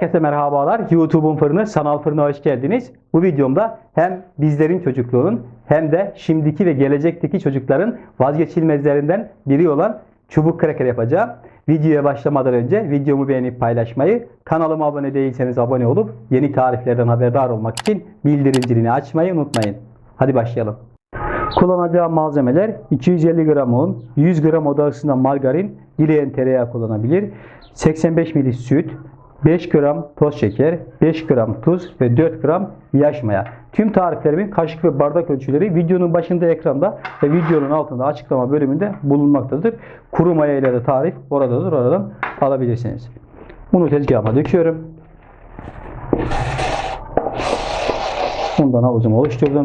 Herkese merhabalar. YouTube'un fırını, sanal fırına hoş geldiniz. Bu videomda hem bizlerin çocukluğunun hem de şimdiki ve gelecekteki çocukların vazgeçilmezlerinden biri olan çubuk kraker yapacağım. Videoya başlamadan önce videomu beğenip paylaşmayı, kanalıma abone değilseniz abone olup yeni tariflerden haberdar olmak için bildirim zilini açmayı unutmayın. Hadi başlayalım. Kullanacağım malzemeler 250 gram un, 100 gram oda ısısında margarin, dileyen tereyağı kullanabilir, 85 ml süt, 5 gram toz şeker, 5 gram tuz ve 4 gram yaş maya. Tüm tariflerimin kaşık ve bardak ölçüleri videonun başında ekranda ve videonun altında açıklama bölümünde bulunmaktadır. Kuru maya ile de tarif oradadır. Oradan alabilirsiniz. Unu tezgahıma döküyorum. Bundan havuzumu oluşturdum.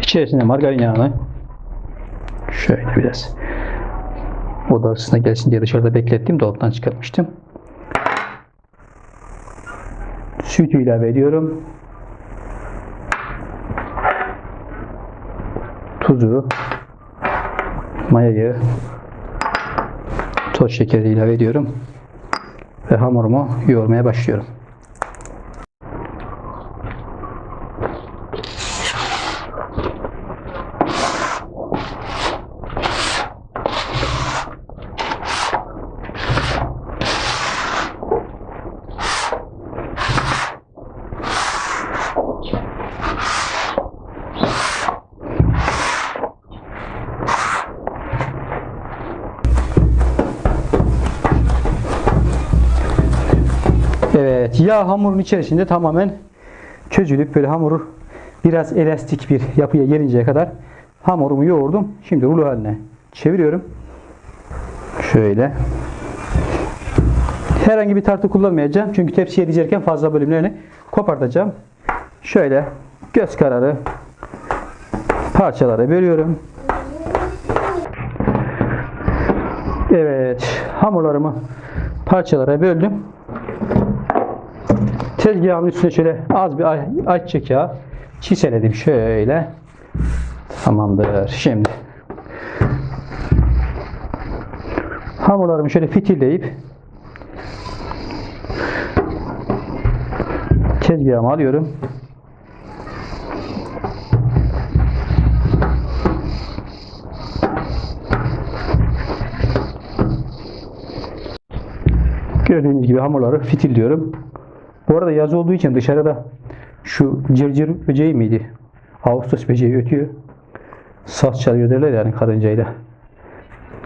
İçerisine margarin yağını şöyle biraz oda ısısına gelsin diye dışarıda beklettim. Dolaptan çıkartmıştım. Sütü ilave ediyorum. Tuzu, mayayı, toz şekeri ilave ediyorum. Ve hamurumu yoğurmaya başlıyorum. Evet, yağ hamurun içerisinde tamamen çözülüp böyle hamuru biraz elastik bir yapıya gelinceye kadar hamurumu yoğurdum. Şimdi rulo haline çeviriyorum. Şöyle. Herhangi bir tartı kullanmayacağım. Çünkü tepsiye dizerken fazla bölümlerini kopartacağım. Şöyle göz kararı parçalara bölüyorum. Evet, hamurlarımı parçalara böldüm. Tezgahımın üstüne şöyle az bir ay- ayçiçek yağı çiseledim şöyle. Tamamdır. Şimdi hamurlarımı şöyle fitilleyip tezgahıma alıyorum. Gördüğünüz gibi hamurları fitilliyorum. Bu arada yaz olduğu için dışarıda şu cırcır böceği miydi? Ağustos böceği ötüyor. Saz çalıyor derler yani karıncayla.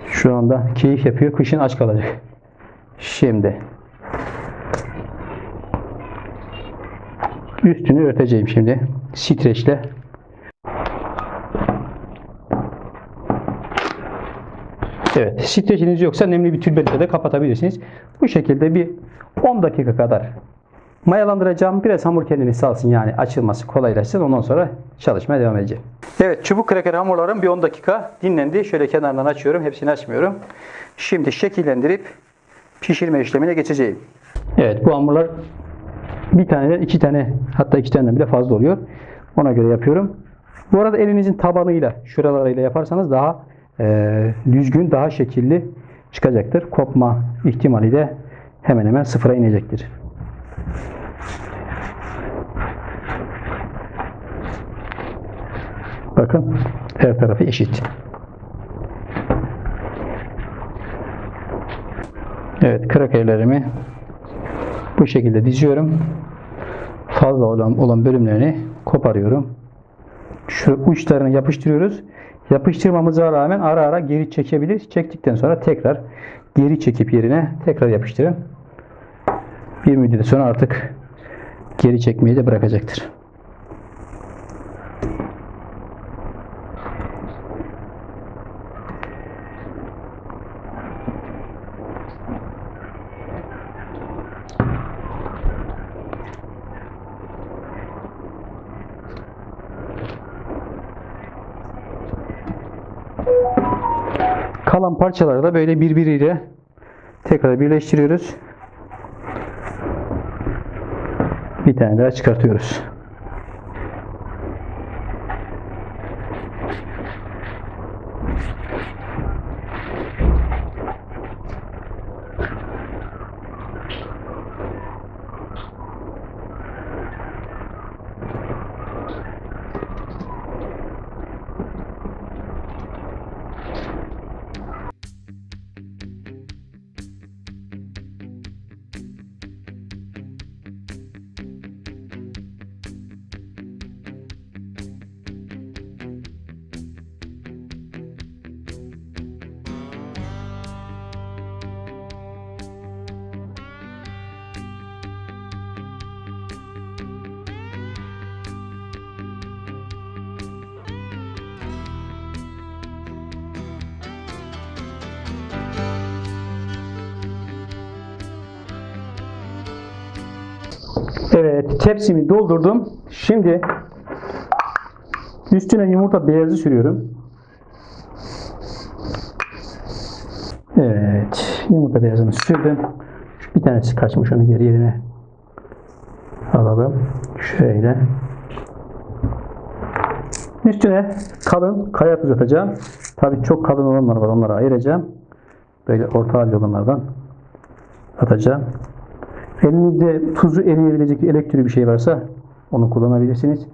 Şu anda keyif yapıyor. Kışın aç kalacak. Şimdi üstünü örteceğim şimdi. Streçle. Evet, streçiniz yoksa nemli bir tülbentle de kapatabilirsiniz. Bu şekilde bir 10 dakika kadar mayalandıracağım. Biraz hamur kendini salsın yani açılması kolaylaşsın. Ondan sonra çalışmaya devam edeceğim. Evet, çubuk kraker hamurlarım bir 10 dakika dinlendi. Şöyle kenardan açıyorum. Hepsini açmıyorum. Şimdi şekillendirip pişirme işlemine geçeceğim. Evet, bu hamurlar bir tane, iki tane hatta iki tane bile fazla oluyor. Ona göre yapıyorum. Bu arada elinizin tabanıyla, şuralarıyla yaparsanız daha e, düzgün, daha şekilli çıkacaktır. Kopma ihtimali de hemen hemen sıfıra inecektir. Bakın her tarafı eşit. Evet, krakerlerimi bu şekilde diziyorum. Fazla olan, olan bölümlerini koparıyorum. Şu uçlarını yapıştırıyoruz. Yapıştırmamıza rağmen ara ara geri çekebilir. Çektikten sonra tekrar geri çekip yerine tekrar yapıştırın. Bir müddet sonra artık geri çekmeyi de bırakacaktır. Kalan parçaları da böyle birbiriyle tekrar birleştiriyoruz. Bir tane daha çıkartıyoruz. Evet, tepsimi doldurdum. Şimdi üstüne yumurta beyazı sürüyorum. Evet, yumurta beyazını sürdüm. Bir tanesi kaçmış onu geri yerine alalım. Şöyle. Üstüne kalın kaya tuz atacağım. Tabii çok kalın olanlar var. Onları ayıracağım. Böyle orta halli olanlardan atacağım. Elinizde tuzu eriyebilecek bir elektrik bir şey varsa onu kullanabilirsiniz.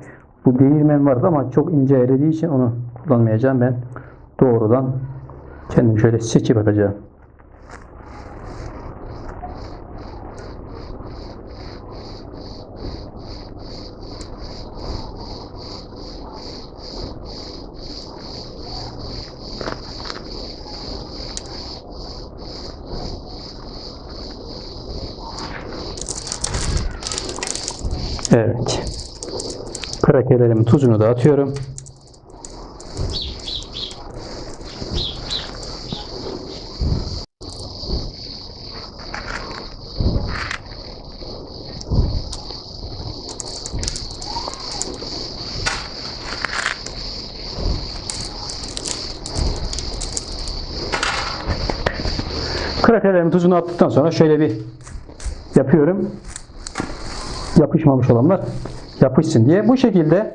Bu değirmen vardı ama çok ince erediği için onu kullanmayacağım. Ben doğrudan kendim şöyle seçip atacağım. Evet. Krakerlerimin tuzunu da atıyorum. Krakerlerimin tuzunu attıktan sonra şöyle bir yapıyorum yapışmamış olanlar yapışsın diye. Bu şekilde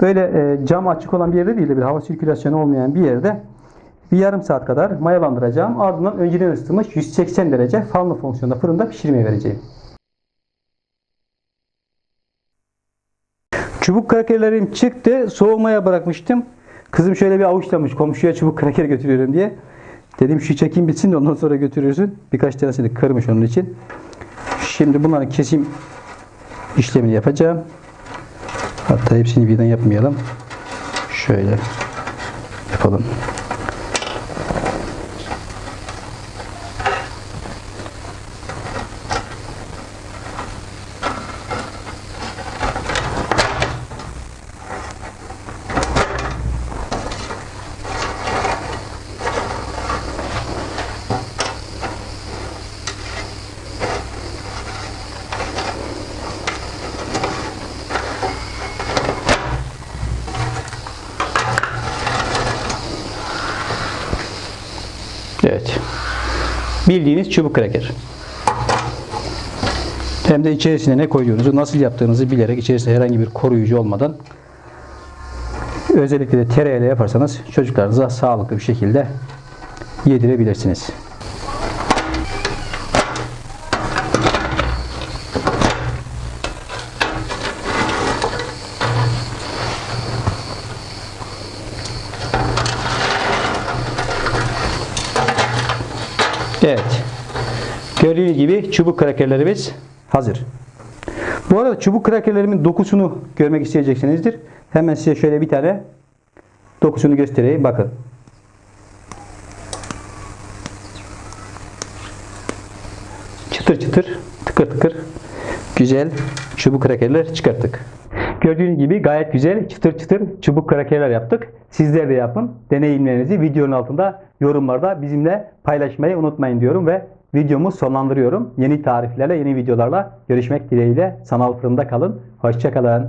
böyle e, cam açık olan bir yerde değil de bir hava sirkülasyonu olmayan bir yerde bir yarım saat kadar mayalandıracağım. Ardından önceden ısıtılmış 180 derece fanlı fonksiyonda fırında pişirmeye vereceğim. Çubuk krakerlerim çıktı. Soğumaya bırakmıştım. Kızım şöyle bir avuçlamış. Komşuya çubuk kraker götürüyorum diye. Dedim şu çekim bitsin de ondan sonra götürürsün. Birkaç tanesini kırmış onun için. Şimdi bunların kesim işlemini yapacağım. Hatta hepsini birden yapmayalım. Şöyle yapalım. Evet. Bildiğiniz çubuk kraker. Hem de içerisine ne koyduğunuzu, nasıl yaptığınızı bilerek içerisinde herhangi bir koruyucu olmadan özellikle de tereyağıyla yaparsanız çocuklarınıza sağlıklı bir şekilde yedirebilirsiniz. Evet. Gördüğünüz gibi çubuk krakerlerimiz hazır. Bu arada çubuk krakerlerimin dokusunu görmek isteyeceksinizdir. Hemen size şöyle bir tane dokusunu göstereyim. Bakın. Çıtır çıtır, tıkır tıkır güzel çubuk krakerler çıkarttık. Gördüğünüz gibi gayet güzel çıtır çıtır çubuk krakerler yaptık. Sizler de yapın. Deneyimlerinizi videonun altında yorumlarda bizimle paylaşmayı unutmayın diyorum ve videomu sonlandırıyorum. Yeni tariflerle, yeni videolarla görüşmek dileğiyle. Sanal fırında kalın. Hoşçakalın.